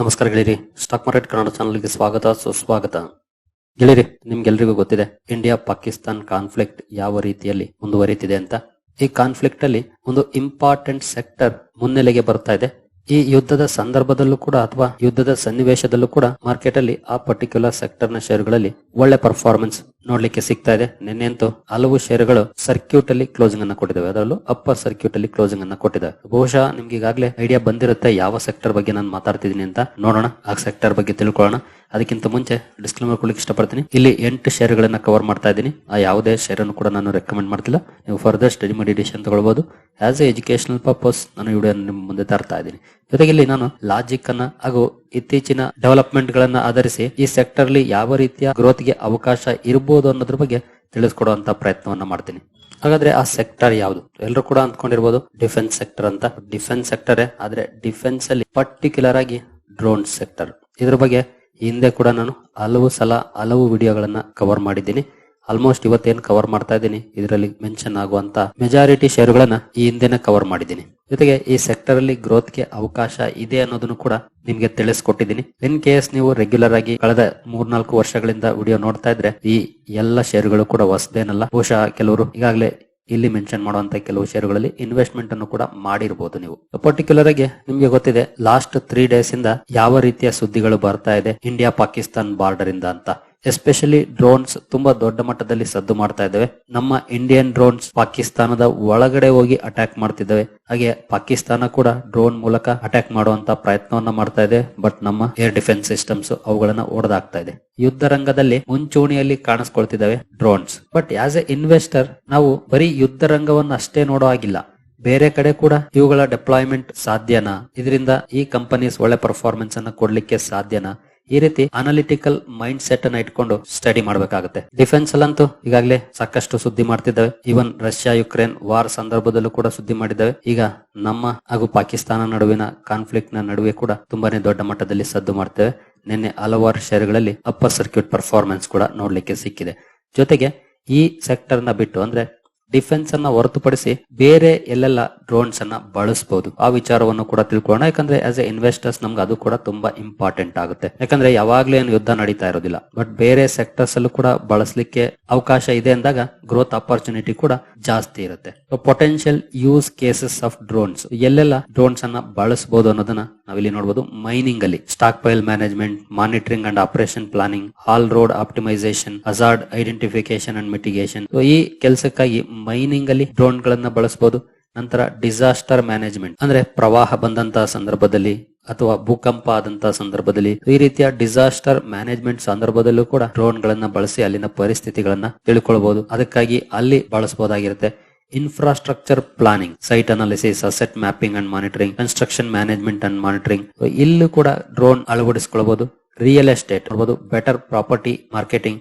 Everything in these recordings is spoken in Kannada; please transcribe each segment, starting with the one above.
ನಮಸ್ಕಾರ ಗೆಳೆಯರಿ. ಸ್ಟಾಕ್ ಮಾರ್ಕೆಟ್ ಕನ್ನಡ ಚಾನಲ್ಗೆ ಸ್ವಾಗತ, ಸುಸ್ವಾಗತ. ಗೆಳೆಯರಿ, ನಿಮ್ಗೆಲ್ರಿಗೂ ಗೊತ್ತಿದೆ ಇಂಡಿಯಾ ಪಾಕಿಸ್ತಾನ್ ಕಾನ್ಫ್ಲಿಕ್ಟ್ ಯಾವ ರೀತಿಯಲ್ಲಿ ಮುಂದುವರಿತಿದೆ ಅಂತ. ಈ ಕಾನ್ಫ್ಲಿಕ್ಟ್ ಅಲ್ಲಿ ಒಂದು ಇಂಪಾರ್ಟೆಂಟ್ ಸೆಕ್ಟರ್ ಮುನ್ನೆಲೆಗೆ ಬರ್ತಾ ಇದೆ. ಈ ಯುದ್ಧದ ಸಂದರ್ಭದಲ್ಲೂ ಕೂಡ ಅಥವಾ ಯುದ್ಧದ ಸನ್ನಿವೇಶದಲ್ಲೂ ಕೂಡ ಮಾರ್ಕೆಟ್ ಅಲ್ಲಿ ಆ ಪರ್ಟಿಕ್ಯುಲರ್ ಸೆಕ್ಟರ್ನ ಷೇರುಗಳಲ್ಲಿ ಒಳ್ಳೆ ಪರ್ಫಾರ್ಮೆನ್ಸ್ ನೋಡ್ಲಿಕ್ಕೆ ಸಿಗ್ತಾ ಇದೆ. ನಿನ್ನೆಂತೂ ಹಲವು ಷೇರುಗಳು ಸರ್ಕ್ಯೂಟ್ ಅಲ್ಲಿ ಕ್ಲೋಸಿಂಗ್ ಅನ್ನ ಕೊಟ್ಟಿದ್ದಾವೆ. ಅದರಲ್ಲೂ ಅಪ್ಪರ್ ಸರ್ಕ್ಯೂಟ್ ಅಲ್ಲಿ ಕ್ಲೋಸಿಂಗ್ ಅನ್ನ ಕೊಟ್ಟಿದ್ದಾವೆ ಬಹುಶಃ ನಿಮ್ಗೆ ಈಗಾಗಲೇ ಐಡಿಯಾ ಬಂದಿರುತ್ತೆ ಯಾವ ಸೆಕ್ಟರ್ ಬಗ್ಗೆ ನಾನು ಮಾತಾಡ್ತಿದ್ದೀನಿ ಅಂತ ನೋಡೋಣ. ಆ ಸೆಕ್ಟರ್ ಬಗ್ಗೆ ತಿಳ್ಕೊಳ್ಳೋಣ. ಅದಕ್ಕಿಂತ ಮುಂಚೆ ಡಿಸ್ಕ್ಲೇಮರ್ ಕೊಡ್ಲಿಕ್ಕೆ ಇಷ್ಟಪಡ್ತೀನಿ. ಇಲ್ಲಿ ಎಂಟು ಶೇರ್ಗಳನ್ನ ಕವರ್ ಮಾಡ್ತಾ ಇದ್ದೀನಿ. ಆ ಯಾವುದೇ ಶೇರ್ ಅನ್ನು ಕೂಡ ನಾನು ರೆಕಮೆಂಡ್ ಮಾಡ್ತಿಲ್ಲ. ನೀವು ಫರ್ದರ್ ಸ್ಟಡಿ ಮಾಡಿ ಡಿಸಿಷನ್ ತಗೊಳ್ಬಹುದು ಆಸ್ ಎ ಎಜುಕೇಶನಲ್ ಪರ್ಪಸ್ ನಾನು ವಿಡಿಯೋ ನಿಮ್ಮ ಮುಂದೆ ತರ್ತಾ ಇದ್ದೀನಿ. ಜೊತೆಗೆ ಇಲ್ಲಿ ನಾನು ಲಾಜಿಕ್ ಅನ್ನ ಹಾಗೂ ಇತ್ತೀಚಿನ ಡೆವಲಪ್ಮೆಂಟ್ ಗಳನ್ನ ಆಧರಿಸಿ ಈ ಸೆಕ್ಟರ್ ಅಲ್ಲಿ ಯಾವ ರೀತಿಯ ಗ್ರೋತ್ಗೆ ಅವಕಾಶ ಇರಬಹುದು ಅನ್ನೋದ್ರ ಬಗ್ಗೆ ತಿಳಿಸ್ಕೊಡುವಂತ ಪ್ರಯತ್ನವನ್ನ ಮಾಡ್ತೀನಿ. ಹಾಗಾದ್ರೆ ಆ ಸೆಕ್ಟರ್ ಯಾವುದು? ಎಲ್ಲರೂ ಕೂಡ ಅಂದ್ಕೊಂಡಿರ್ಬೋದು ಡಿಫೆನ್ಸ್ ಸೆಕ್ಟರ್ ಅಂತ. ಡಿಫೆನ್ಸ್ ಸೆಕ್ಟರ್ ಆದ್ರೆ ಡಿಫೆನ್ಸ್ ಅಲ್ಲಿ ಪರ್ಟಿಕ್ಯುಲರ್ ಆಗಿ ಡ್ರೋನ್ ಸೆಕ್ಟರ್ ಇದ್ರ ಬಗ್ಗೆ ಹಿಂದೆ ಕೂಡ ನಾನು ಹಲವು ಸಲ ಹಲವು ವಿಡಿಯೋಗಳನ್ನ ಕವರ್ ಮಾಡಿದ್ದೀನಿ. ಆಲ್ಮೋಸ್ಟ್ ಇವತ್ತೇನು ಕವರ್ ಮಾಡ್ತಾ ಇದ್ದೀನಿ, ಇದರಲ್ಲಿ ಮೆನ್ಷನ್ ಆಗುವಂತ ಮೆಜಾರಿಟಿ ಶೇರುಗಳನ್ನ ಈ ಹಿಂದೆನೆ ಕವರ್ ಮಾಡಿದ್ದೀನಿ. ಜೊತೆಗೆ ಈ ಸೆಕ್ಟರ್ ಅಲ್ಲಿ ಗ್ರೋತ್ಗೆ ಅವಕಾಶ ಇದೆ ಅನ್ನೋದನ್ನು ಕೂಡ ನಿಮ್ಗೆ ತಿಳಿಸ್ಕೊಟ್ಟಿದ್ದೀನಿ. ಇನ್ ಕೇಸ್ ನೀವು ರೆಗ್ಯುಲರ್ ಆಗಿ ಕಳೆದ ಮೂರ್ನಾಲ್ಕು ವರ್ಷಗಳಿಂದ ವಿಡಿಯೋ ನೋಡ್ತಾ ಇದ್ರೆ ಈ ಎಲ್ಲ ಶೇರುಗಳು ಕೂಡ ಹೊಸದೇನಲ್ಲ. ಬಹುಶಃ ಕೆಲವರು ಈಗಾಗಲೇ ಇಲ್ಲಿ ಮೆನ್ಷನ್ ಮಾಡುವಂತ ಕೆಲವು ಶೇರುಗಳಲ್ಲಿ ಇನ್ವೆಸ್ಟ್ಮೆಂಟ್ ಅನ್ನು ಕೂಡ ಮಾಡಿರಬಹುದು ನೀವು. ಪರ್ಟಿಕ್ಯುಲರ್ ಆಗಿ ನಿಮ್ಗೆ ಗೊತ್ತಿದೆ ಲಾಸ್ಟ್ ತ್ರೀ ಡೇಸ್ ಇಂದ ಯಾವ ರೀತಿಯ ಸುದ್ದಿಗಳು ಬರ್ತಾ ಇದೆ ಇಂಡಿಯಾ ಪಾಕಿಸ್ತಾನ್ ಬಾರ್ಡರ್ ಇಂದ ಅಂತ. ಎಸ್ಪೆಷಲಿ ಡ್ರೋನ್ಸ್ ತುಂಬಾ ದೊಡ್ಡ ಮಟ್ಟದಲ್ಲಿ ಸದ್ದು ಮಾಡ್ತಾ ಇದ್ದಾವೆ. ನಮ್ಮ ಇಂಡಿಯನ್ ಡ್ರೋನ್ಸ್ ಪಾಕಿಸ್ತಾನದ ಒಳಗಡೆ ಹೋಗಿ ಅಟ್ಯಾಕ್ ಮಾಡ್ತಿದ್ದಾವೆ. ಹಾಗೆ ಪಾಕಿಸ್ತಾನ ಕೂಡ ಡ್ರೋನ್ ಮೂಲಕ ಅಟ್ಯಾಕ್ ಮಾಡುವಂತ ಪ್ರಯತ್ನವನ್ನ ಮಾಡ್ತಾ ಇದೆ. ಬಟ್ ನಮ್ಮ ಏರ್ ಡಿಫೆನ್ಸ್ ಸಿಸ್ಟಮ್ಸ್ ಅವುಗಳನ್ನ ಓಡದಾಗ್ತಾ ಇದೆ. ಯುದ್ಧ ರಂಗದಲ್ಲಿ ಮುಂಚೂಣಿಯಲ್ಲಿ ಕಾಣಿಸ್ಕೊಳ್ತಿದ್ದಾವೆ drones but as a investor ನಾವು ಬರೀ ಯುದ್ಧ ರಂಗವನ್ನು ಅಷ್ಟೇ ನೋಡೋ ಆಗಿಲ್ಲ ಬೇರೆ ಕಡೆ ಕೂಡ ಇವುಗಳ ಡೆಪ್ಲಾಯ್ಮೆಂಟ್ ಸಾಧ್ಯನಾ? ಇದರಿಂದ ಈ ಕಂಪನೀಸ್ ಒಳ್ಳೆ ಪರ್ಫಾರ್ಮೆನ್ಸ್ ಅನ್ನ ಕೊಡ್ಲಿಕ್ಕೆ ಸಾಧ್ಯನಾ? ಈ ರೀತಿ ಅನಾಲಿಟಿಕಲ್ ಮೈಂಡ್ ಸೆಟ್ ಅನ್ನ ಇಟ್ಕೊಂಡು ಸ್ಟಡಿ ಮಾಡಬೇಕಾಗುತ್ತೆ. ಡಿಫೆನ್ಸ್ ಅಲ್ಲಂತೂ ಈಗಾಗಲೇ ಸಾಕಷ್ಟು ಸುದ್ದಿ ಮಾಡ್ತಿದ್ದಾವೆ. ಇವನ್ ರಷ್ಯಾ ಯುಕ್ರೇನ್ ವಾರ್ ಸಂದರ್ಭದಲ್ಲೂ ಕೂಡ ಸುದ್ದಿ ಮಾಡಿದ್ದಾವೆ. ಈಗ ನಮ್ಮ ಹಾಗೂ ಪಾಕಿಸ್ತಾನ ನಡುವಿನ ಕಾನ್ಫ್ಲಿಕ್ಟ್ನ ನಡುವೆ ಕೂಡ ತುಂಬಾನೇ ದೊಡ್ಡ ಮಟ್ಟದಲ್ಲಿ ಸದ್ದು ಮಾಡ್ತೇವೆ. ನಿನ್ನೆ ಹಲವಾರು ಶೇರ್ಗಳಲ್ಲಿ ಅಪ್ಪರ್ ಸರ್ಕ್ಯೂಟ್ ಪರ್ಫಾರ್ಮೆನ್ಸ್ ಕೂಡ ನೋಡ್ಲಿಕ್ಕೆ ಸಿಕ್ಕಿದೆ. ಜೊತೆಗೆ ಈ ಸೆಕ್ಟರ್ನ ಬಿಟ್ಟು ಅಂದ್ರೆ ಡಿಫೆನ್ಸ್ ಅನ್ನ ಹೊರತುಪಡಿಸಿ ಬೇರೆ ಎಲ್ಲೆಲ್ಲ ಡ್ರೋನ್ಸ್ ಅನ್ನ ಬಳಸಬಹುದು ಆ ವಿಚಾರವನ್ನು ಕೂಡ ತಿಳ್ಕೊಳ್ಳೋಣ. ಯಾಕಂದ್ರೆ ಆಸ್ ಎ ಇನ್ವೆಸ್ಟರ್ಸ್ ನಮ್ಗೆ ಅದು ಕೂಡ ತುಂಬಾ ಇಂಪಾರ್ಟೆಂಟ್ ಆಗುತ್ತೆ. ಯಾಕಂದ್ರೆ ಯಾವಾಗ್ಲೂ ಏನು ಯುದ್ಧ ನಡೀತಾ ಇರೋದಿಲ್ಲ. ಬಟ್ ಬೇರೆ ಸೆಕ್ಟರ್ಸ್ ಅಲ್ಲೂ ಕೂಡ ಬಳಸಲಿಕ್ಕೆ ಅವಕಾಶ ಇದೆ ಅಂದಾಗ ಗ್ರೋತ್ ಅಪರ್ಚುನಿಟಿ ಕೂಡ ಜಾಸ್ತಿ ಇರುತ್ತೆ. Potential use cases of drones ಎಲ್ಲೆಲ್ಲ ಡ್ರೋನ್ಸ್ ಅನ್ನ ಬಳಸಬಹುದು ಅನ್ನೋದನ್ನ ನಾವಿಲ್ಲಿ ನೋಡಬಹುದು ಮೈನಿಂಗ್ ಅಲ್ಲಿ stockpile management monitoring and operation planning haul road optimisation hazard identification and mitigation ಈ ಕೆಲಸಕ್ಕಾಗಿ ಮೈನಿಂಗ್ ಅಲ್ಲಿ ಡ್ರೋನ್ ಗಳನ್ನ ಬಳಸಬಹುದು ನಂತರ ಡಿಸಾಸ್ಟರ್ ಮ್ಯಾನೇಜ್ಮೆಂಟ್ ಅಂದ್ರೆ ಪ್ರವಾಹ ಬಂದಂತಹ ಸಂದರ್ಭದಲ್ಲಿ ಅಥವಾ ಭೂಕಂಪ ಆದಂತಹ ಸಂದರ್ಭದಲ್ಲಿ ಈ ರೀತಿಯ ಡಿಸಾಸ್ಟರ್ ಮ್ಯಾನೇಜ್ಮೆಂಟ್ ಸಂದರ್ಭದಲ್ಲೂ ಕೂಡ ಡ್ರೋನ್ ಗಳನ್ನ ಬಳಸಿ ಅಲ್ಲಿನ ಪರಿಸ್ಥಿತಿಗಳನ್ನ ತಿಳ್ಕೊಳ್ಬಹುದು ಅದಕ್ಕಾಗಿ ಅಲ್ಲಿ ಬಳಸಬಹುದಾಗಿರುತ್ತೆ infrastructure planning site analysis asset mapping and monitoring construction management and monitoring ಇಲ್ಲೂ ಕೂಡ ಡ್ರೋನ್ ಅಳವಡಿಸಿಕೊಳ್ಳಬಹುದು real estate better property marketing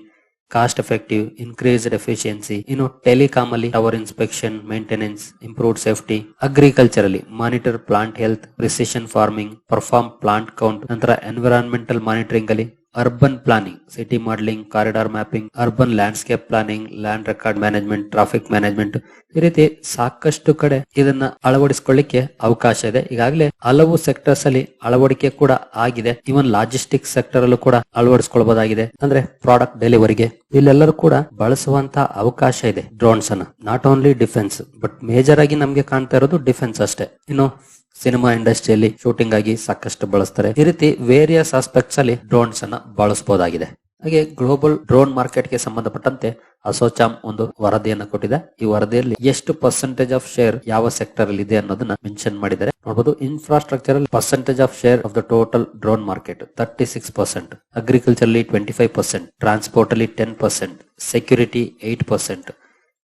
cost effective, increased efficiency, ಇನ್ನು ಟೆಲಿಕಾಮ್ ಅಲ್ಲಿ tower inspection maintenance improved safety agriculture ಅಲ್ಲಿ monitor plant health precision farming perform plant count ನಂತರ ಎನ್ವಿರಾನ್ಮೆಂಟಲ್ ಮಾನಿಟರಿಂಗ್ ಅಲ್ಲಿ urban planning city modelling corridor mapping urban landscape planning land record management traffic management ಈ ರೀತಿ ಸಾಕಷ್ಟು ಕಡೆ ಇದನ್ನ ಅಳವಡಿಸಿಕೊಳ್ಳಿಕ್ಕೆ ಅವಕಾಶ ಇದೆ. ಈಗಾಗಲೇ ಹಲವು ಸೆಕ್ಟರ್ಸ್ ಅಲ್ಲಿ ಅಳವಡಿಕೆ ಕೂಡ ಆಗಿದೆ. ಇವನ್ ಲಾಜಿಸ್ಟಿಕ್ ಸೆಕ್ಟರ್ ಅಲ್ಲೂ ಕೂಡ ಅಳವಡಿಸಿಕೊಳ್ಳಬಹುದಾಗಿದೆ ಅಂದ್ರೆ ಪ್ರಾಡಕ್ಟ್ ಡೆಲಿವರಿಗೆ ಇಲ್ಲೆಲ್ಲರೂ ಕೂಡ ಬಳಸುವಂತ ಅವಕಾಶ ಇದೆ. ಡ್ರೋನ್ಸ್ ಅನ್ನ. Not only defence but major ಆಗಿ ನಮ್ಗೆ ಕಾಣ್ತಾ ಇರೋದು ಡಿಫೆನ್ಸ್ ಅಷ್ಟೇ. ಇನ್ನು ಸಿನಿಮಾ ಇಂಡಸ್ಟ್ರಿಯಲ್ಲಿ ಶೂಟಿಂಗ್ ಆಗಿ ಸಾಕಷ್ಟು ಬಳಸ್ತಾರೆ. ಈ ರೀತಿ ವೇರಿಯಸ್ ಆಸ್ಪೆಕ್ಟ್ಸ್ ಅಲ್ಲಿ ಡ್ರೋನ್ಸ್ ಅನ್ನ ಬಳಸಬಹುದಾಗಿದೆ ಹಾಗೆ ಗ್ಲೋಬಲ್ ಡ್ರೋನ್ ಮಾರ್ಕೆಟ್ಗೆ ಸಂಬಂಧಪಟ್ಟಂತೆ ಅಸೋಚಾಮ್ ಒಂದು ವರದಿಯನ್ನು ಕೊಟ್ಟಿದೆ. ಈ ವರದಿಯಲ್ಲಿ ಎಷ್ಟು ಪರ್ಸೆಂಟೇಜ್ ಆಫ್ ಶೇರ್ ಯಾವ ಸೆಕ್ಟರ್ ಅಲ್ಲಿ ಇದೆ ಅನ್ನೋದನ್ನ ಮೆನ್ಷನ್ ಮಾಡಿದ್ದಾರೆ. ನೋಡಬಹುದು ಇನ್ಫ್ರಾಸ್ಟ್ರಕ್ಚರ್ ಅಲ್ಲಿ percentage of share of the total drone market thirty six percent agriculture ಅಲ್ಲಿ ಟ್ವೆಂಟಿ ಫೈವ್ ಪರ್ಸೆಂಟ್ ಟ್ರಾನ್ಸ್ಪೋರ್ಟ್ ಅಲ್ಲಿ ten percent security eight percent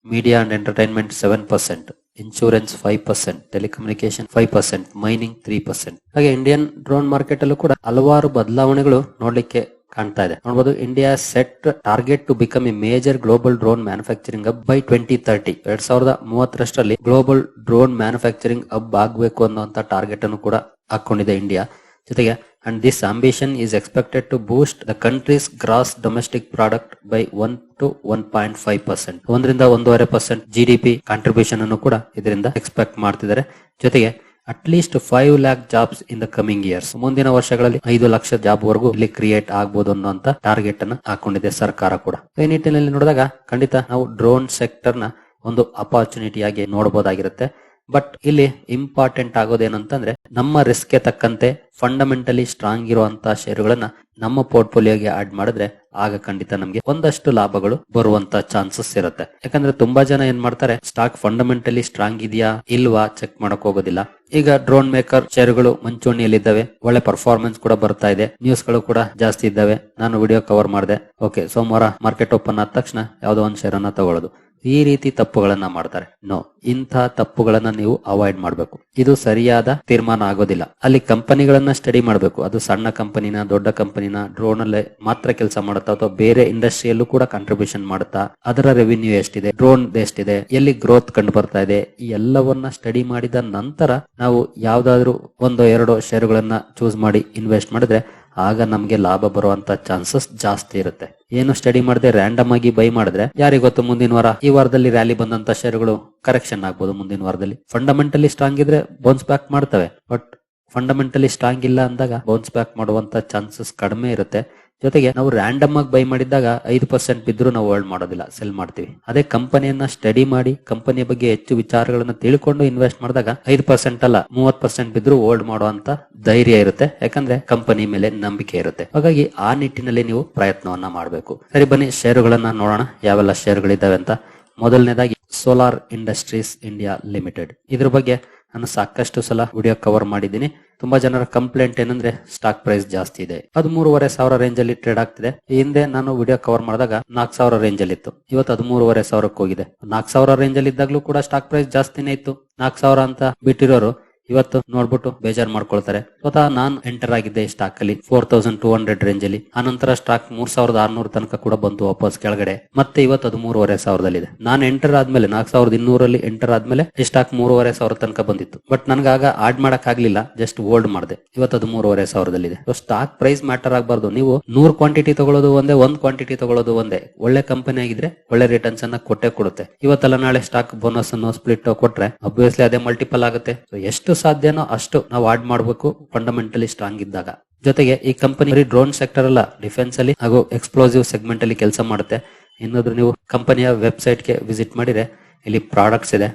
media and entertainment seven percent insurance five percent telecommunication five percent mining three percent ಹಾಗೆ ಇಂಡಿಯನ್ ಡ್ರೋನ್ ಮಾರ್ಕೆಟ್ ಅಲ್ಲೂ ಕೂಡ ಹಲವಾರು ಬದಲಾವಣೆಗಳು ನೋಡ್ಲಿಕ್ಕೆ ಕಾಣ್ತಾ ಇದೆ. ನೋಡಬಹುದು India set target to become a major global drone manufacturing hub by twenty thirty ಎರಡ್ ಸಾವಿರದ ಮೂವತ್ತರಷ್ಟರಲ್ಲಿ ಗ್ಲೋಬಲ್ ಡ್ರೋನ್ ಮ್ಯಾನುಫ್ಯಾಕ್ಚರಿಂಗ್ ಹಬ್ ಆಗಬೇಕು ಅನ್ನುವಂತ ಟಾರ್ಗೆಟ್ ಅನ್ನು ಕೂಡ ಹಾಕೊಂಡಿದೆ ಇಂಡಿಯಾ ಜೊತೆಗೆ and this ambition is expected to boost the country's gross domestic product by one to one point five percent ಒಂದರಿಂದ ಒಂದೂವರೆ percent G D P contribution ಅನ್ನು ಕೂಡ ಇದರಿಂದ ಎಕ್ಸ್ಪೆಕ್ಟ್ ಮಾಡ್ತಿದ್ದಾರೆ. ಜೊತೆಗೆ at least five lakh jobs in the coming years ಮುಂದಿನ ವರ್ಷಗಳಲ್ಲಿ ಐದು ಲಕ್ಷ ಜಾಬ್ ವರೆಗೂ ಇಲ್ಲಿ ಕ್ರಿಯೇಟ್ ಆಗ್ಬೋದು ಅನ್ನೋಂತ ಟಾರ್ಗೆಟ್ ಅನ್ನು ಹಾಕೊಂಡಿದೆ ಸರ್ಕಾರ ಕೂಡ. ಈ ನಿಟ್ಟಿನಲ್ಲಿ ನೋಡಿದಾಗ ಖಂಡಿತ ನಾವು ಡ್ರೋನ್ ಸೆಕ್ಟರ್ನ ಒಂದು ಅಪಾರ್ಚುನಿಟಿಯಾಗಿ ನೋಡಬಹುದಾಗಿರುತ್ತೆ ಬಟ್ ಇಲ್ಲಿ ಇಂಪಾರ್ಟೆಂಟ್ ಆಗೋದೇನಂತಂದ್ರೆ ನಮ್ಮ ರಿಸ್ಕ್ ತಕ್ಕಂತೆ ಫಂಡಮೆಂಟಲಿ ಸ್ಟ್ರಾಂಗ್ ಇರುವಂತಹ ಷೇರುಗಳನ್ನ ನಮ್ಮ ಪೋರ್ಟ್ಫೋಲಿಯೋಗೆ ಆಡ್ ಮಾಡಿದ್ರೆ ಆಗ ಖಂಡಿತ ನಮಗೆ ಒಂದಷ್ಟು ಲಾಭಗಳು ಬರುವಂತ ಚಾನ್ಸಸ್ ಇರುತ್ತೆ. ಯಾಕಂದ್ರೆ ತುಂಬಾ ಜನ ಏನ್ ಮಾಡ್ತಾರೆ ಸ್ಟಾಕ್ ಫಂಡಮೆಂಟಲಿ ಸ್ಟ್ರಾಂಗ್ ಇದೆಯಾ, ಇಲ್ವಾ ಚೆಕ್ ಮಾಡಕ್ ಹೋಗೋದಿಲ್ಲ. ಈಗ ಡ್ರೋನ್ ಮೇಕರ್ ಷೇರುಗಳು ಮುಂಚೂಣಿಯಲ್ಲಿದ್ದಾವೆ, ಒಳ್ಳೆ ಪರ್ಫಾರ್ಮೆನ್ಸ್ ಕೂಡ ಬರ್ತಾ ಇದೆ ನ್ಯೂಸ್ಗಳು ಕೂಡ ಜಾಸ್ತಿ ಇದ್ದಾವೆ. ನಾನು ವಿಡಿಯೋ ಕವರ್ ಮಾಡಿದೆ. ಓಕೆ ಸೋಮವಾರ ಮಾರ್ಕೆಟ್ ಓಪನ್ ಆದ ತಕ್ಷಣ ಯಾವ್ದೋ ಒಂದು ಶೇರ್ ಅನ್ನ ತಗೊಳ್ಳೋದು. ಈ ರೀತಿ ತಪ್ಪುಗಳನ್ನ ಮಾಡ್ತಾರೆ. ನೋ ಇಂಥ ತಪ್ಪುಗಳನ್ನ ನೀವು ಅವಾಯ್ಡ್ ಮಾಡಬೇಕು. ಇದು ಸರಿಯಾದ ತೀರ್ಮಾನ ಆಗೋದಿಲ್ಲ. ಅಲ್ಲಿ ಕಂಪನಿಗಳನ್ನ ಸ್ಟಡಿ ಮಾಡಬೇಕು. ಅದು ಸಣ್ಣ ಕಂಪನಿನ, ದೊಡ್ಡ ಕಂಪನಿನ ಡ್ರೋನ್ ಅಲ್ಲೇ ಮಾತ್ರ ಕೆಲಸ ಮಾಡುತ್ತಾ ಅಥವಾ ಬೇರೆ ಇಂಡಸ್ಟ್ರಿಯಲ್ಲೂ ಕೂಡ ಕಾಂಟ್ರಿಬ್ಯೂಷನ್ ಮಾಡುತ್ತಾ? ಅದರ ರೆವಿನ್ಯೂ ಎಷ್ಟಿದೆ? ಡ್ರೋನ್ ಎಷ್ಟಿದೆ? ಎಲ್ಲಿ ಗ್ರೋತ್ ಕಂಡು ಬರ್ತಾ ಇದೆ? ಎಲ್ಲವನ್ನ ಸ್ಟಡಿ ಮಾಡಿದ ನಂತರ ನಾವು ಯಾವ್ದಾದ್ರು ಒಂದು ಎರಡು ಶೇರುಗಳನ್ನ ಚೂಸ್ ಮಾಡಿ ಇನ್ವೆಸ್ಟ್ ಮಾಡಿದ್ರೆ ಆಗ ನಮ್ಗೆ ಲಾಭ ಬರುವಂತ ಚಾನ್ಸಸ್ ಜಾಸ್ತಿ ಇರುತ್ತೆ. ಏನು ಸ್ಟಡಿ ಮಾಡದೆ ರ್ಯಾಂಡಮ್ ಆಗಿ ಬೈ ಮಾಡಿದ್ರೆ, ಯಾರಿಗ್ ಗೊತ್ತು ಮುಂದಿನ ವಾರ? ಈ ವಾರದಲ್ಲಿ ರ್ಯಾಲಿ ಬಂದಂತ ಶೇರುಗಳು ಕರೆಕ್ಷನ್ ಆಗ್ಬೋದು ಮುಂದಿನ ವಾರದಲ್ಲಿ. ಫಂಡಮೆಂಟಲಿ ಸ್ಟ್ರಾಂಗ್ ಇದ್ರೆ ಬೌನ್ಸ್ ಬ್ಯಾಕ್ ಮಾಡ್ತವೆ. ಬಟ್ ಫಂಡಮೆಂಟಲಿ ಸ್ಟ್ರಾಂಗ್ ಇಲ್ಲ ಅಂದಾಗ ಬೌನ್ಸ್ ಬ್ಯಾಕ್ ಮಾಡುವಂತ ಚಾನ್ಸಸ್ ಕಡಿಮೆ ಇರುತ್ತೆ. ಜೊತೆಗೆ ನಾವು ರ್ಯಾಂಡಮ್ ಆಗಿ ಬೈ ಮಾಡಿದಾಗ ಐದು ಪರ್ಸೆಂಟ್ ಬಿದ್ರು ನಾವು ಹೋಲ್ಡ್ ಮಾಡೋದಿಲ್ಲ ಸೆಲ್ ಮಾಡ್ತೀವಿ. ಅದೇ ಕಂಪನಿಯನ್ನ ಸ್ಟಡಿ ಮಾಡಿ ಕಂಪನಿಯ ಬಗ್ಗೆ ಹೆಚ್ಚು ವಿಚಾರಗಳನ್ನ ತಿಳ್ಕೊಂಡು ಇನ್ವೆಸ್ಟ್ ಮಾಡಿದಾಗ ಐದು ಪರ್ಸೆಂಟ್ ಅಲ್ಲ ಮೂವತ್ ಪರ್ಸೆಂಟ್ ಬಿದ್ರು ಹೋಲ್ಡ್ ಮಾಡುವಂತ ಧೈರ್ಯ ಇರುತ್ತೆ. ಯಾಕಂದ್ರೆ ಕಂಪನಿ ಮೇಲೆ ನಂಬಿಕೆ ಇರುತ್ತೆ. ಹಾಗಾಗಿ ಆ ನಿಟ್ಟಿನಲ್ಲಿ ನೀವು ಪ್ರಯತ್ನವನ್ನ ಮಾಡಬೇಕು. ಸರಿ, ಬನ್ನಿ ಷೇರುಗಳನ್ನ ನೋಡೋಣ. ಯಾವೆಲ್ಲ ಷೇರುಗಳಿದ್ದಾವೆ ಅಂತ. ಮೊದಲನೇದಾಗಿ ಸೋಲಾರ್ ಇಂಡಸ್ಟ್ರೀಸ್ ಇಂಡಿಯಾ ಲಿಮಿಟೆಡ್ ಇದ್ರ ಬಗ್ಗೆ ನಾನು ಸಾಕಷ್ಟು ಸಲ ವಿಡಿಯೋ ಕವರ್ ಮಾಡಿದ್ದೀನಿ. ತುಂಬಾ ಜನರ ಕಂಪ್ಲೇಂಟ್ ಏನಂದ್ರೆ ಸ್ಟಾಕ್ ಪ್ರೈಸ್ ಜಾಸ್ತಿ ಇದೆ. ಅದು ಮೂರುವರೆ ಸಾವಿರ ರೇಂಜ್ ಅಲ್ಲಿ ಟ್ರೇಡ್ ಆಗ್ತಿದೆ. ಹಿಂದೆ ನಾನು ವಿಡಿಯೋ ಕವರ್ ಮಾಡಿದಾಗ ನಾಲ್ಕು ಸಾವಿರ ರೇಂಜ್ ಅಲ್ಲಿ ಇತ್ತು. ಇವತ್ತು ಅದು ಮೂರುವರೆ ಸಾವಿರಕ್ಕೆ ಹೋಗಿದೆ. ನಾಲ್ಕು ಸಾವಿರ ರೇಂಜ್ ಅಲ್ಲಿ ಇದ್ದಾಗಲೂ ಕೂಡ ಸ್ಟಾಕ್ ಪ್ರೈಸ್ ಜಾಸ್ತಿನೇ ಇತ್ತು. ನಾಲ್ಕು ಸಾವಿರ ಅಂತ ಬಿಟ್ಟಿರೋರು ಇವತ್ತು ನೋಡ್ಬಿಟ್ಟು ಬೇಜಾರ್ ಮಾಡ್ಕೊಳ್ತಾರೆ. ಸ್ವತಃ ನಾನ್ ಎಂಟರ್ ಆಗಿದ್ದೆ ಸ್ಟಾಕ್ ಅಲ್ಲಿ four thousand two hundred range ಅಲ್ಲಿ. ಆನಂತರ ಸ್ಟಾಕ್ ಮೂರ್ ಸಾವಿರದ ಆರ್ನೂರು ತನಕ ಕೂಡ ಬಂತು ವಾಪಸ್ ಕೆಳಗಡೆ. ಮತ್ತೆ ಇವತ್ತು ಅದು ಮೂರುವರೆ ಸಾವಿರದಲ್ಲಿದೆ. ನಾನು ಎಂಟರ್ ಆದ್ಮೇಲೆ, ನಾಲ್ಕು ಸಾವಿರದ ಇನ್ನೂರಲ್ಲಿ ಎಂಟರ್ ಆದ್ಮೇಲೆ ಸ್ಟಾಕ್ ಮೂರುವರೆ ಸಾವಿರ ತನಕ ಬಂದಿತ್ತು. ಬಟ್ ನನ್ಗ ಆಗ ಆಡ್ ಮಾಡಕ್ ಆಗ್ಲಿಲ್ಲ ಜಸ್ಟ್ ಹೋಲ್ಡ್ ಮಾಡಿದೆ. ಇವತ್ತು ಅದು ಮೂರುವರೆ ಸಾವಿರದಲ್ಲಿದೆ. ಸ್ಟಾಕ್ ಪ್ರೈಸ್ ಮ್ಯಾಟರ್ ಆಗಬಾರ್ದು. ನೀವು ನೂರ್ ಕ್ವಾಂಟಿಟಿ ತಗೊಳ್ಳೋದು ಒಂದೇ, ಒಂದ್ ಕ್ವಾಂಟಿಟಿ ತಗೊಳ್ಳೋದು ಒಂದೇ. ಒಳ್ಳೆ ಕಂಪನಿ ಆಗಿದ್ರೆ ಒಳ್ಳೆ ರಿಟರ್ನ್ಸ್ ಅನ್ನ ಕೊಟ್ಟೆ ಕೊಡುತ್ತೆ. ಇವತ್ತಲ್ಲ ನಾಳೆ ಸ್ಟಾಕ್ ಬೋನಸ್ ಅನ್ನು ಸ್ಪ್ಲಿಟ್ ಕೊಟ್ರೆ ಅಬ್ವಿಯಸ್ಲಿ ಅದೇ ಮಲ್ಟಿಪಲ್ ಆಗುತ್ತೆ. ಎಷ್ಟು ಸಾಧ್ಯನೋ ಅಷ್ಟು ನಾವು ಆಡ್ ಮಾಡಬೇಕು ಫಂಡಮೆಂಟಲಿ ಸ್ಟ್ರಾಂಗ್ ಇದ್ದಾಗ. ಜೊತೆಗೆ ಈ ಕಂಪನಿ ಡ್ರೋನ್ ಸೆಕ್ಟರ್ ಅಲ್ಲ ಡಿಫೆನ್ಸ್ ಅಲ್ಲಿ ಹಾಗೂ ಎಕ್ಸ್ಪ್ಲೋಸಿವ್ ಸೆಗ್ಮೆಂಟ್ ಅಲ್ಲಿ ಕೆಲಸ ಮಾಡುತ್ತೆ. ಇನ್ನೊಂದು ನೀವು ಕಂಪನಿಯ ವೆಬ್ಸೈಟ್ಗೆ ವಿಸಿಟ್ ಮಾಡಿದ್ರೆ, ಇಲ್ಲಿ ಪ್ರಾಡಕ್ಟ್ಸ್ ಇದೆ.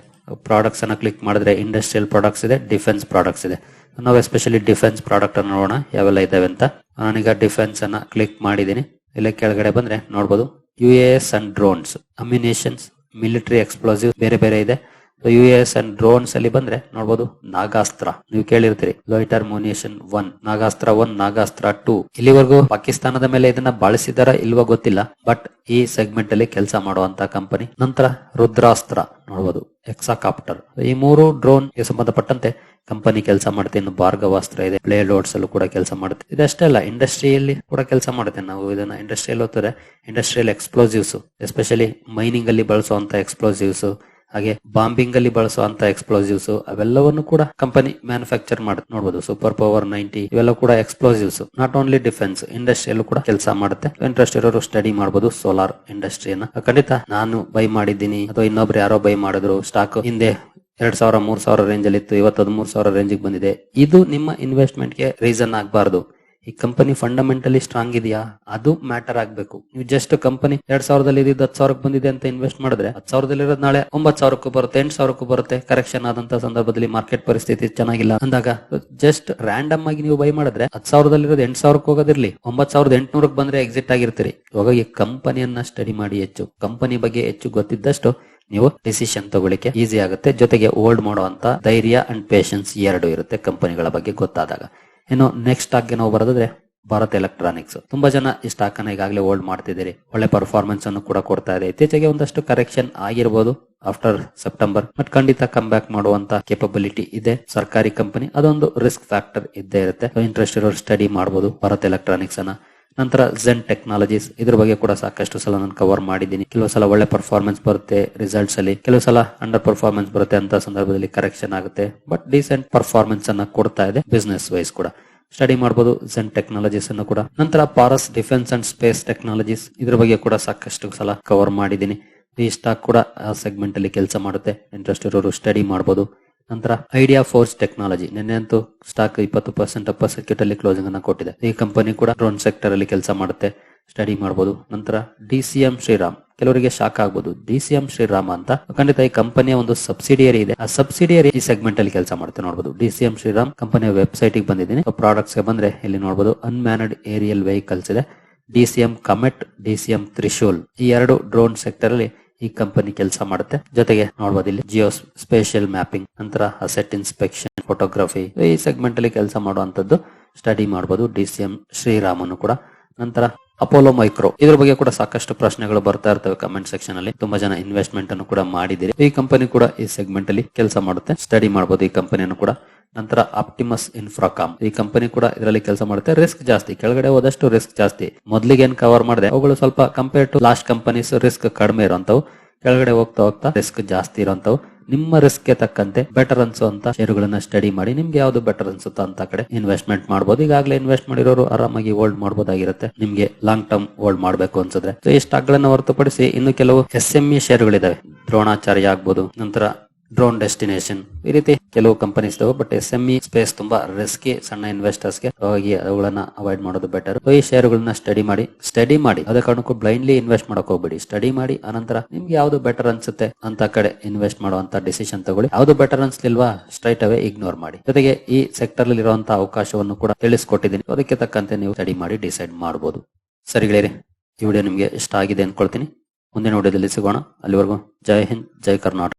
ಪ್ರಾಡಕ್ಟ್ಸ್ ಅನ್ನ ಕ್ಲಿಕ್ ಮಾಡಿದ್ರೆ ಇಂಡಸ್ಟ್ರಿಯಲ್ ಪ್ರಾಡಕ್ಟ್ಸ್ ಇದೆ ಡಿಫೆನ್ಸ್ ಪ್ರಾಡಕ್ಟ್ಸ್ ಇದೆ. ನಾವು ಎಸ್ಪೆಷಲಿ ಡಿಫೆನ್ಸ್ ಪ್ರಾಡಕ್ಟ್ ಅನ್ನು ನೋಡೋಣ, ಯಾವೆಲ್ಲ ಇದಾವೆ ಅಂತ. ನಾನೀಗ ಡಿಫೆನ್ಸ್ ಅನ್ನ ಕ್ಲಿಕ್ ಮಾಡಿದ್ದೀನಿ. ಇಲ್ಲಿ ಕೆಳಗಡೆ ಬಂದ್ರೆ ನೋಡಬಹುದು U S and drones ammunitions military explosive ಬೇರೆ ಬೇರೆ ಇದೆ. ಯು ಎಸ್ ಅಂಡ್ ಡ್ರೋನ್ಸ್ ಅಲ್ಲಿ ಬಂದ್ರೆ ನೋಡಬಹುದು ನಾಗಾಸ್ತ್ರ. ನೀವು ಕೇಳಿರ್ತೀರಿ loiter munition one Nagastra one Nagastra two ಇಲ್ಲಿವರೆಗೂ ಪಾಕಿಸ್ತಾನದ ಮೇಲೆ ಇದನ್ನ ಬಳಸಿದಾರ ಇಲ್ವೋ ಗೊತ್ತಿಲ್ಲ ಬಟ್ ಈ ಸೆಗ್ಮೆಂಟ್ ಅಲ್ಲಿ ಕೆಲಸ ಮಾಡುವಂತ ಕಂಪನಿ ನಂತರ ರುದ್ರಾಸ್ತ್ರ ನೋಡಬಹುದು ಎಕ್ಸಾಕಾಪ್ಟರ್ ಈ ಮೂರು ಡ್ರೋನ್ಗೆ ಸಂಬಂಧಪಟ್ಟಂತೆ ಕಂಪನಿ ಕೆಲಸ ಮಾಡುತ್ತೆ, ಇನ್ನು ಭಾರ್ಗವಾಸ್ತ್ರ ಇದೆ ಪ್ಲೇ ಲೋಡ್ಸ್ ಅಲ್ಲೂ ಕೂಡ ಕೆಲಸ ಮಾಡುತ್ತೆ. ಇದಷ್ಟೇ ಅಲ್ಲ ಇಂಡಸ್ಟ್ರಿಯಲ್ಲಿ ಕೂಡ ಕೆಲಸ ಮಾಡುತ್ತೆ. ನಾವು ಇದನ್ನ ಇಂಡಸ್ಟ್ರಿಯಲ್ ಓದ್ತಾರೆ ಇಂಡಸ್ಟ್ರಿಯಲ್ ಎಕ್ಸ್ಪ್ಲೋಸಿವ್ಸ್ ಎಸ್ಪೆಷಲಿ ಮೈನಿಂಗ್ ಅಲ್ಲಿ ಬಳಸುವಂತ ಎಕ್ಸ್ಪ್ಲೋಸಿವ್ಸ್ ಹಾಗೆ ಬಾಂಬಿಂಗ್ ಅಲ್ಲಿ ಬಳಸುವಂತ ಎಕ್ಸ್ಪ್ಲೋಸಿವ್ಸ್ ಅವೆಲ್ಲವನ್ನು ಕೂಡ ಕಂಪನಿ ಮ್ಯಾನುಫ್ಯಾಕ್ಚರ್ ಮಾಡುತ್ತೆ ನೋಡಬಹುದು ಸೂಪರ್ ಪವರ್ ನೈಂಟಿ ಇವೆಲ್ಲ ಕೂಡ ಎಕ್ಸ್ಪ್ಲೋಸಿವ್ಸ್ ನಾಟ್ ಓನ್ಲಿ ಡಿಫೆನ್ಸ್ ಇಂಡಸ್ಟ್ರಿಯಲ್ಲೂ ಕೂಡ ಕೆಲಸ ಮಾಡುತ್ತೆ. ಇಂಟ್ರೆಸ್ಟ್ ಇರೋರು ಸ್ಟಡಿ ಮಾಡಬಹುದು ಸೋಲಾರ್ ಇಂಡಸ್ಟ್ರಿಯನ್ನ ಖಂಡಿತ ನಾನು ಬೈ ಮಾಡಿದ್ದೀನಿ. ಅಥವಾ ಇನ್ನೊಬ್ರು ಯಾರೋ ಬೈ ಮಾಡಿದ್ರು. ಸ್ಟಾಕ್ ಹಿಂದೆ ಎರಡ್ ಸಾವಿರ, ಮೂರ್ ಸಾವಿರ ರೇಂಜ್ ಅಲ್ಲಿ ಇತ್ತು. ಇವತ್ತು ಮೂರ್ ಸಾವಿರ ರೇಂಜ್ ಬಂದಿದೆ. ಇದು ನಿಮ್ಮ ಇನ್ವೆಸ್ಟ್ಮೆಂಟ್ಗೆ ರೀಸನ್ ಆಗಬಾರ್ದು. ಈ ಕಂಪನಿ ಫಂಡಮೆಂಟಲಿ ಸ್ಟ್ರಾಂಗ್ ಇದೆಯಾ? ಅದು ಮ್ಯಾಟರ್ ಆಗ್ಬೇಕು. ನೀವು ಜಸ್ಟ್ ಕಂಪನಿ ಎರಡ್ ಸಾವಿರದಲ್ಲಿ ಇದ್ದಿದ್ದು ಹತ್ತು ಸಾವಿರಕ್ಕೆ ಬಂದಿದೆ ಅಂತ ಇನ್ವೆಸ್ಟ್ ಮಾಡಿದ್ರೆ ಹತ್ತು ಸಾವಿರದಲ್ಲಿರೋದು ನಾಳೆ ಒಂಬತ್ತು ಸಾವಿರಕ್ಕೂ ಬರುತ್ತೆ, ಎಂಟು ಸಾವಿರಕ್ಕೂ ಬರುತ್ತೆ. ಕರೆಕ್ಷನ್ ಆದಂತ ಸಂದರ್ಭದಲ್ಲಿ ಮಾರ್ಕೆಟ್ ಪರಿಸ್ಥಿತಿ ಚೆನ್ನಾಗಿಲ್ಲ. ಅಂದಾಗ ಜಸ್ಟ್ ರ್ಯಾಂಡಮ್ ಆಗಿ ನೀವು ಬೈ ಮಾಡಿದ್ರೆ ಹತ್ತು ಸಾವಿರದಲ್ಲಿರೋದು ಎಂಟು ಸಾವಿರಕ್ಕೆ ಹೋಗೋದಿರ್ಲಿ, ಒಂಬತ್ತು ಸಾವಿರದ ಎಂಟುನೂರಕ್ಕೆ ಬಂದ್ರೆ ಎಕ್ಸಿಟ್ ಆಗಿರ್ತೀರಿ. ಇವಾಗ ಈ ಕಂಪನಿಯನ್ನ ಸ್ಟಡಿ ಮಾಡಿ ಹೆಚ್ಚು. ಕಂಪನಿ ಬಗ್ಗೆ ಹೆಚ್ಚು ಗೊತ್ತಿದ್ದಷ್ಟು ನೀವು ಡಿಸಿಷನ್ ತಗೊಳ್ಳಿಕ್ಕೆ ಈಸಿ ಆಗುತ್ತೆ. ಜೊತೆಗೆ ಹೋಲ್ಡ್ ಮಾಡುವಂತ ಧೈರ್ಯ ಅಂಡ್ ಪೇಷನ್ಸ್ ಎರಡು ಇರುತ್ತೆ ಕಂಪನಿಗಳ ಬಗ್ಗೆ ಗೊತ್ತಾದಾಗ. ಇನ್ನು ನೆಕ್ಸ್ಟ್ ಸ್ಟಾಕ್ ಏನೋ ಬರೋದಾದ್ರೆ ಭಾರತ್ ಎಲೆಕ್ಟ್ರಾನಿಕ್ಸ್ ತುಂಬಾ ಜನ ಈ ಸ್ಟಾಕ್ ಅನ್ನ ಈಗಾಗಲೇ ಹೋಲ್ಡ್ ಮಾಡ್ತಿದ್ದೀರಿ. ಒಳ್ಳೆ ಪರ್ಫಾರ್ಮೆನ್ಸ್ ಅನ್ನು ಕೂಡ ಕೊಡ್ತಾ ಇದೆ. ಇತ್ತೀಚೆಗೆ ಒಂದಷ್ಟು ಕರೆಕ್ಷನ್ ಆಗಿರ್ಬೋದು ಆಫ್ಟರ್ ಸೆಪ್ಟೆಂಬರ್ ಬಟ್ ಖಂಡಿತ ಕಮ್ ಬ್ಯಾಕ್ ಮಾಡುವಂತ ಕೆಪಬಿಲಿಟಿ ಇದೆ. ಸರ್ಕಾರಿ ಕಂಪನಿ ಅದೊಂದು ರಿಸ್ಕ್ ಫ್ಯಾಕ್ಟರ್ ಇದ್ದೇ ಇರುತ್ತೆ. ಇಂಟ್ರೆಸ್ಟ್ ಇರೋರು ಸ್ಟಡಿ ಮಾಡಬಹುದು ಭಾರತ್ ಎಲೆಕ್ಟ್ರಾನಿಕ್ಸ್ ಅನ್ನ. ನಂತರ ಝೆನ್ ಟೆಕ್ನಾಲಜೀಸ್ ಇದ್ರ ಬಗ್ಗೆ ಕೂಡ ಸಾಕಷ್ಟು ಸಲ ನಾನು ಕವರ್ ಮಾಡಿದ್ದೀನಿ. ಕೆಲವು ಸಲ ಒಳ್ಳೆ ಪರ್ಫಾರ್ಮೆನ್ಸ್ ಬರುತ್ತೆ ರಿಸಲ್ಟ್ಸ್ ಅಲ್ಲಿ. ಕೆಲವು ಸಲ ಅಂಡರ್ ಪರ್ಫಾರ್ಮೆನ್ಸ್ ಬರುತ್ತೆ ಅಂತ ಸಂದರ್ಭದಲ್ಲಿ ಕರೆಕ್ಷನ್ ಆಗುತ್ತೆ. ಬಟ್ ಡೀಸೆಂಟ್ ಪರ್ಫಾರ್ಮೆನ್ಸ್ ಅನ್ನ ಕೊಡ್ತಾ ಇದೆ ಬಿಸ್ನೆಸ್ ವೈಸ್ ಕೂಡ. ಸ್ಟಡಿ ಮಾಡಬಹುದು ಝೆನ್ ಟೆಕ್ನಾಲಜೀಸ್ ಅನ್ನು ಕೂಡ. ನಂತರ Paras defence and space technologies ಇದ್ರ ಬಗ್ಗೆ ಕೂಡ ಸಾಕಷ್ಟು ಸಲ ಕವರ್ ಮಾಡಿದ್ದೀನಿ. ಈ ಸ್ಟಾಕ್ ಕೂಡ ಆ ಸೆಗ್ಮೆಂಟ್ ಅಲ್ಲಿ ಕೆಲಸ ಮಾಡುತ್ತೆ. ಇಂಟ್ರೆಸ್ಟ್ ಇರೋರು ಸ್ಟಡಿ ಮಾಡಬಹುದು ನಂತರ ಐಡಿಯಾ ಫೋರ್ಸ್ ಟೆಕ್ನಾಲಜಿ ನಿನ್ನೆ ಅಂತೂ ಸ್ಟಾಕ್ ಇಪ್ಪತ್ತು ಪರ್ಸೆಂಟ್ ಅಪ್ಪ ಸರ್ಕ್ಯೂಟ್ ಅಲ್ಲಿ ಕ್ಲೋಸಿಂಗ್ ಅನ್ನ ಕೊಟ್ಟಿದೆ. ಈ ಕಂಪನಿ ಕೂಡ ಡ್ರೋನ್ ಸೆಕ್ಟರ್ ಅಲ್ಲಿ ಕೆಲಸ ಮಾಡುತ್ತೆ ಸ್ಟಡಿ ಮಾಡಬಹುದು ನಂತರ ಡಿ ಸಿ ಎಂ ಶ್ರೀರಾಮ್ ಕೆಲವರಿಗೆ ಶಾಕ್ ಆಗ್ಬೋದು. ಡಿ ಸಿ ಎಂ ಶ್ರೀರಾಮ್ ಅಂತ. ಖಂಡಿತ ಈ ಕಂಪನಿಯ ಒಂದು ಸಬ್ಸಿಡಿಯರಿ ಇದೆ. ಆ ಸಬ್ಸಿಡಿಯರಿ ಈ ಸೆಗ್ಮೆಂಟ್ ಅಲ್ಲಿ ಕೆಲಸ ಮಾಡುತ್ತೆ ನೋಡಬಹುದು ಡಿ ಸಿ ಎಂ ಶ್ರೀರಾಮ್ ಕಂಪನಿಯ ವೆಬ್ಸೈಟ್ಗೆ ಬಂದಿದ್ದೀನಿ. ಪ್ರಾಡಕ್ಟ್ಸ್ಗೆ ಬಂದ್ರೆ ಇಲ್ಲಿ ನೋಡಬಹುದು ಅನ್ಮ್ಯಾನಡ್ ಏರಿಯಲ್ ವೆಹಿಕಲ್ಸ್ ಇದೆ. D C M Comet D C M Trishul ಈ ಎರಡು ಡ್ರೋನ್ ಸೆಕ್ಟರ್ ಅಲ್ಲಿ ಈ ಕಂಪನಿ ಕೆಲಸ ಮಾಡುತ್ತೆ. ಜೊತೆಗೆ ನೋಡಬಹುದು ಇಲ್ಲಿ ಜಿಯೋ ಸ್ಪೇಷಿಯಲ್ ಮ್ಯಾಪಿಂಗ್ ನಂತರ ಅಸೆಟ್ ಇನ್ಸ್ಪೆಕ್ಷನ್ ಫೋಟೋಗ್ರಫಿ ಈ ಸೆಗ್ಮೆಂಟ್ ಅಲ್ಲಿ ಕೆಲಸ ಮಾಡುವಂತದ್ದು ಸ್ಟಡಿ ಮಾಡಬಹುದು ಡಿ ಸಿ ಎಂ ಶ್ರೀರಾಮನು ಕೂಡ. ನಂತರ ಅಪೋಲೋ ಮೈಕ್ರೋ ಇದ್ರ ಬಗ್ಗೆ ಕೂಡ ಸಾಕಷ್ಟು ಪ್ರಶ್ನೆಗಳು ಬರ್ತಾ ಇರ್ತವೆ ಕಮೆಂಟ್ ಸೆಕ್ಷನ್ ಅಲ್ಲಿ. ತುಂಬಾ ಜನ ಇನ್ವೆಸ್ಟ್ಮೆಂಟ್ ಅನ್ನು ಕೂಡ ಮಾಡಿದಿರಿ ಈ ಕಂಪನಿ ಕೂಡ ಈ ಸೆಗ್ಮೆಂಟ್ ಅಲ್ಲಿ ಕೆಲಸ ಮಾಡುತ್ತೆ. ಸ್ಟಡಿ ಮಾಡಬಹುದು ಈ ಕಂಪನಿಯನ್ನು ಕೂಡ. ನಂತರ ಆಪ್ಟಿಮಸ್ ಇನ್ಫ್ರಾಕಾಮ್ ಈ ಕಂಪನಿ ಕೂಡ ಇದರಲ್ಲಿ ಕೆಲಸ ಮಾಡುತ್ತೆ. ರಿಸ್ಕ್ ಜಾಸ್ತಿ. ಕೆಳಗಡೆ ಹೋದಷ್ಟು ರಿಸ್ಕ್ ಜಾಸ್ತಿ. ಮೊದಲಿಗೆ ಏನ್ ಕವರ್ ಮಾಡಿದೆ? ಅವುಗಳು ಸ್ವಲ್ಪ compare to last companies risk ಕಡಿಮೆ ಇರುವಂತವು ಕೆಳಗಡೆ ಹೋಗ್ತಾ ಹೋಗ್ತಾ ರಿಸ್ಕ್ ಜಾಸ್ತಿ ಇರುವಂತವು ನಿಮ್ಮ ರಿಸ್ಕ್ ತಕ್ಕಂತೆ ಬೆಟರ್ ಅನ್ಸುವಂತ ಶೇರುಗಳನ್ನ ಸ್ಟಡಿ ಮಾಡಿ, ನಿಮ್ಗೆ ಯಾವ್ದು ಬೆಟರ್ ಅನ್ಸುತ್ತೋ ಅಂತ ಕಡೆ ಇನ್ವೆಸ್ಟ್ಮೆಂಟ್ ಮಾಡಬಹುದು ಈಗಾಗಲೇ ಇನ್ವೆಸ್ಟ್ ಮಾಡಿರೋರು ಆರಾಮಾಗಿ ಹೋಲ್ಡ್ ಮಾಡಬಹುದಾಗಿರುತ್ತೆ ನಿಮ್ಗೆ ಲಾಂಗ್ ಟರ್ಮ್ ಹೋಲ್ಡ್ ಮಾಡಬೇಕು ಅನ್ಸಿದ್ರೆ. ಸೊ ಈ ಸ್ಟಾಕ್ ಗಳನ್ನ ಹೊರತುಪಡಿಸಿ ಇನ್ನು ಕೆಲವು ಎಸ್ ಎಂ ಇ ಶೇರುಗಳಿದಾವೆ ದ್ರೋಣಾಚಾರ್ಯ ಆಗ್ಬೋದು, ನಂತರ ಡ್ರೋನ್ ಡೆಸ್ಟಿನೇಷನ್ ಈ ರೀತಿ ಕೆಲವು ಕಂಪನೀಸ್ ಇದಾವೆ but S M E space ತುಂಬಾ ರಿಸ್ಕಿ ಸಣ್ಣ ಇನ್ವೆಸ್ಟರ್ಸ್ಗೆ ಹಾಗಾಗಿ ಅವುಗಳನ್ನ ಅವಾಯ್ಡ್ ಮಾಡೋದು ಬೆಟರ್ ಈ ಷೇರುಗಳನ್ನ ಸ್ಟಡಿ ಮಾಡಿ ಸ್ಟಡಿ ಮಾಡಿ. ಅದ ಕಾರಣಕ್ಕೂ ಬ್ಲೈಂಡ್ಲಿ ಇನ್ವೆಸ್ಟ್ ಮಾಡಕ್ ಹೋಗ್ಬೇಡಿ. ಸ್ಟಡಿ ಮಾಡಿ ಅನಂತರ ನಿಮ್ಗೆ ಯಾವ್ದು ಬೆಟರ್ ಅನ್ಸುತ್ತೆ ಅಂತ ಕಡೆ ಇನ್ವೆಸ್ಟ್ ಮಾಡುವಂತ ಡಿಸಿಷನ್ ತಗೊಳ್ಳಿ. ಯಾವ್ದು ಬೆಟರ್ ಅನ್ಸ್ಲಿಲ್ವಾ ಸ್ಟ್ರೈಟ್ ಅವೇ ಇಗ್ನೋರ್ ಮಾಡಿ. ಜೊತೆಗೆ ಈ ಸೆಕ್ಟರ್ ಅಲ್ಲಿ ಇರುವಂತಹ ಅವಕಾಶವನ್ನು ಕೂಡ ತಿಳಿಸ್ಕೊಟ್ಟಿದ್ದೀನಿ. ಅದಕ್ಕೆ ತಕ್ಕಂತೆ ನೀವು ಸ್ಟಡಿ ಮಾಡಿ ಡಿಸೈಡ್ ಮಾಡಬಹುದು ಸರಿ ಗೆಳೆಯರೆ, ಈ ವಿಡಿಯೋ ನಿಮ್ಗೆ ಇಷ್ಟ ಆಗಿದೆ ಅನ್ಕೊಳ್ತೀನಿ. ಮುಂದಿನ ವಿಡಿಯೋದಲ್ಲಿ ಸಿಗೋಣ. ಅಲ್ಲಿವರೆಗೂ ಜೈ ಹಿಂದ್, ಜೈ ಕರ್ನಾಟಕ.